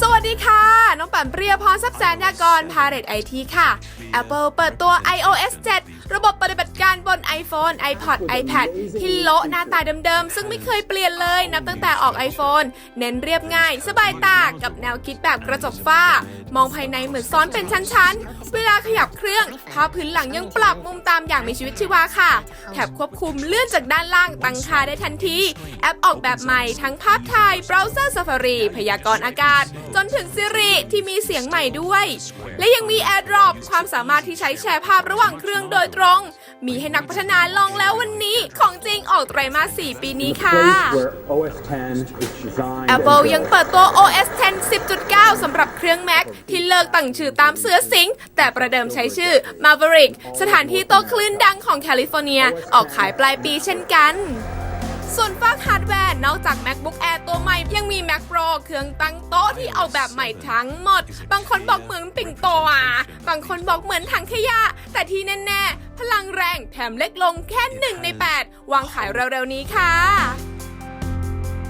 สวัสดีค่ะ น้องปั่นเปรียพรทรัพย์แสนยากรพาเรตไอทีค่ะ Apple เปิดตัว iOS 7 iPhone, iPod, iPad ที่โละหน้าตาเดิมๆ ซึ่งไม่เคยเปลี่ยนเลยนับตั้งแต่ออก iPhone เน้นเรียบง่าย สบายตากับแนวคิดแบบกระจกฝ้า มองภายในเหมือนซ้อนเป็นชั้นๆ เวลาขยับเครื่องภาพพื้นหลังยังปรับมุมตามอย่างมีชีวิตชีวาค่ะ แถบควบคุมเลื่อนจากด้านล่างตั้งค่าได้ทันที แอปออกแบบใหม่ทั้งภาพถ่ายเบราว์เซอร์ Safari พยากรณ์อากาศ จนถึง Siri ที่มีเสียงใหม่ด้วย และยังมี AirDrop ความสามารถที่ใช้แชร์ภาพระหว่างเครื่องโดยตรง มีให้นักพัฒนาลองแล้ววันนี้ของจริงออกไตรมาส 4 ปีนี้ค่ะ where OS 10 is designed Apple and ยังเปิดตัว OS 10 10.9 สำหรับเครื่อง Mac ที่เลิกตั้งชื่อตามเสือสิง แต่ประเดิมใช้ชื่อ Maverick สถานที่โตคลื่นดังของแคลิฟอร์เนีย ออกขายปลายปีเช่นกันส่วนฝากฮาร์ดแวร์นอกจาก MacBook Air ตัวใหม่ ยังมี Mac Pro เครื่องตั้งโต๊ะที่ออกแบบใหม่ทั้งหมด บางคนบอกเหมือนปิ่งโตอะ บางคนบอกเหมือนถังขยะ แต่ที่แน่ ๆ พลังแรงแถมเล็กลงแค่1ใน 8 วางขายเร็วๆนี้ค่ะ